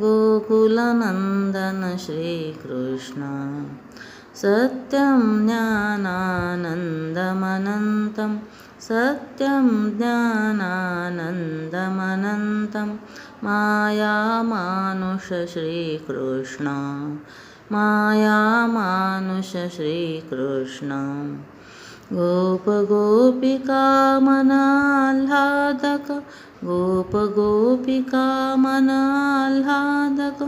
गोकुलनन्दन श्रीकृष्ण सत्यं ज्ञानानन्दमनन्तं सत्यं ज्ञानानन्दमनन्तं मायामानुष श्रीकृष्ण मायामानुष श्रीकृष्ण गोपगोपिकामनाह्लादक गोपगोपिकामनाह्लादक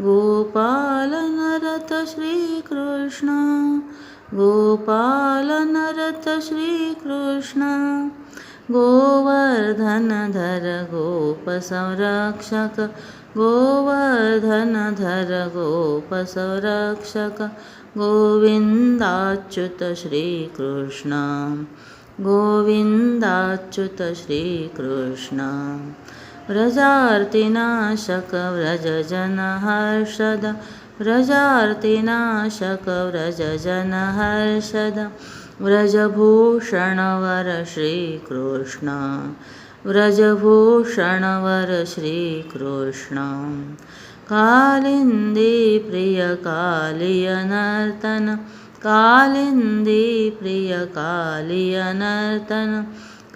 गोपालनरत श्रीकृष्ण गोपालनरत श्रीकृष्ण गोवर्धनधर गोपसंरक्षक गोवर्धनधर गोपसंरक्षक गोविन्दाच्युत श्रीकृष्ण। गोविन्दाच्युत श्रीकृष्ण। व्रजार्तिनाशक व्रजजनहर्षद व्रजार्तिनाशक व्रजजनहर्षद व्रजभूषणवर श्रीकृष्ण। व्रजभूषणवर श्रीकृष्ण कालिन्दी प्रियकालियनर्तन कालिन्दी प्रियकालियनर्तन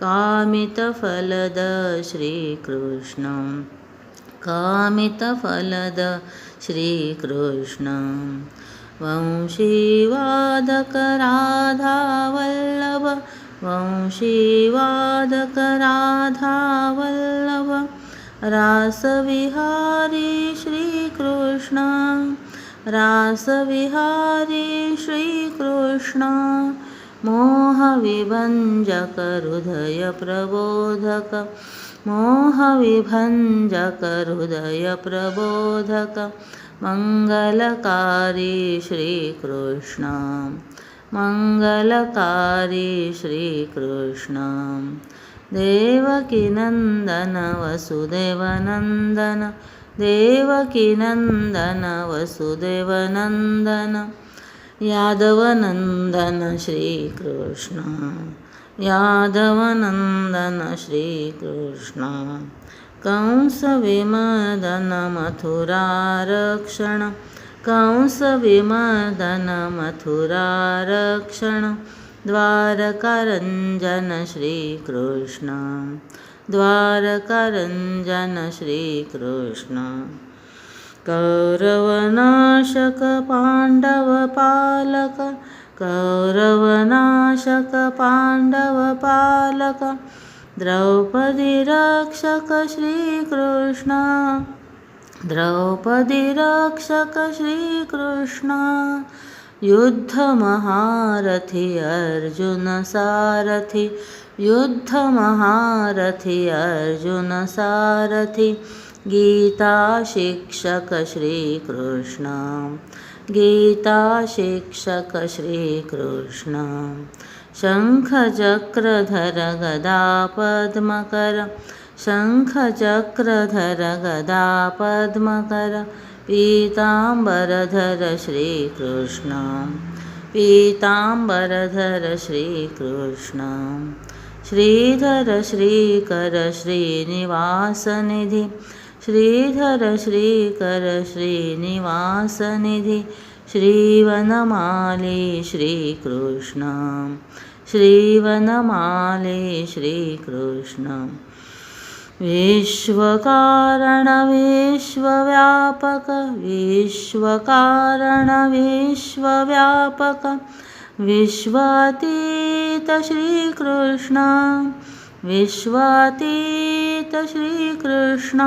कामितफलद श्रीकृष्ण कामितफलद श्रीकृष्ण वंशीवादकराधावल्लभ वंशीवादकराधावल्लभ रासविहारी श्रीकृष्ण रासविहारी श्रीकृष्ण मोहविभञ्जक हृदयप्रबोधक मोहविभञ्जक हृदयप्रबोधक मङ्गलकारी श्रीकृष्ण। मङ्गलकारी श्रीकृष्ण। देवकीनन्दन वसुदेवनन्दन देवकीनन्दन वसुदेवनन्दन यादवनन्दन श्रीकृष्ण। यादवनन्दन श्रीकृष्ण। कंसविमर्दन मथुरारक्षण। कंसविमर्दन मथुरारक्षण द्वारकारञ्जन श्रीकृष्ण द्वारकारञ्जन श्रीकृष्ण। कौरवनाशक पाण्डवपालक कौरवनाशक पाण्डवपालक દ્રૌપદી રક્ષક શ્રી કૃષ્ણ યુદ્ધ મહારથી અર્જુન સારથી, યુદ્ધ મહારથી અર્જુન સારથી, ગીતા શિક્ષક શ્રી કૃષ્ણ ગીતા શિક્ષક શ્રી કૃષ્ણ શંખ ચક્રધર ગદા પદ્મકર शङ्खचक्रधर गदा पद्मकर पीताम्बरधर श्रीकृष्ण। पीताम्बरधर श्रीकृष्ण। श्रीधर श्रीकर श्रीनिवासनिधि। श्रीधर श्रीकर श्रीनिवासनिधि। श्रीवनमाली श्रीकृष्ण। श्रीवनमाली श्रीकृष्ण। विश्वकारण विश्वव्यापक विश्वकारण विश्वव्यापक विश्वातीत श्रीकृष्ण विश्वातीत श्रीकृष्ण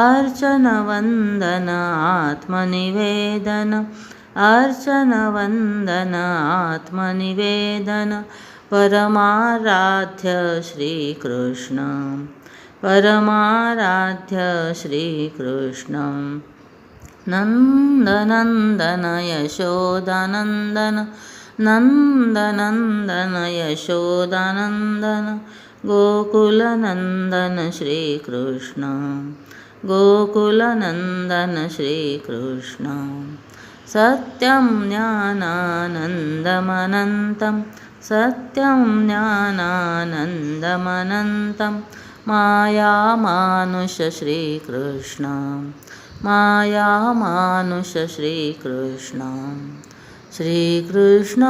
अर्चनवन्दन आत्मनिवेदन अर्चनवन्दन आत्मनिवेदन परमाराध्य श्रीकृष्ण। परमाराध्य श्रीकृष्ण। नन्दनन्दन यशोदानन्दन नन्दनन्दन यशोदानन्दन गोकुलनन्दन श्रीकृष्ण। गोकुलनन्दन श्रीकृष्ण। सत्यं ज्ञानानन्दमनन्तं सत्यं ज्ञानानन्दमनन्तं माया मानुष श्रीकृष्ण माया मानुष श्रीकृष्ण श्रीकृष्ण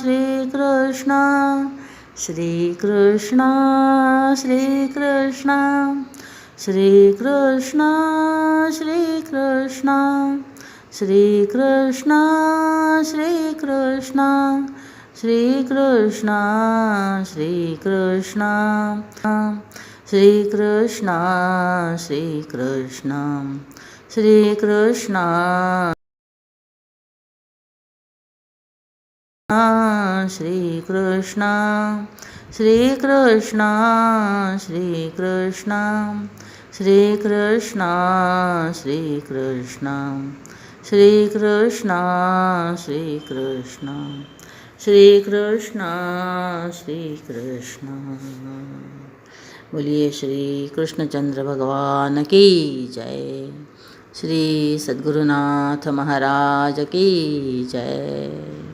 श्रीकृष्ण श्रीकृष्ण श्रीकृष्ण श्रीकृष्ण श्रीकृष्ण श्रीकृष्ण श्रीकृष्ण श्रीकृष्ण श्रीकृष्ण श्रीकृष्ण श्रीकृष्ण श्रीकृष्ण श्रीकृष्ण श्रीकृष्ण श्रीकृष्ण श्रीकृष्ण श्रीकृष्ण श्रीकृष्ण श्रीकृष्ण श्रीकृष्ण श्रीकृष्ण। बोलिए श्री कृष्णचंद्र भगवान की जय। श्री सद्गुरुनाथ महाराज की जय।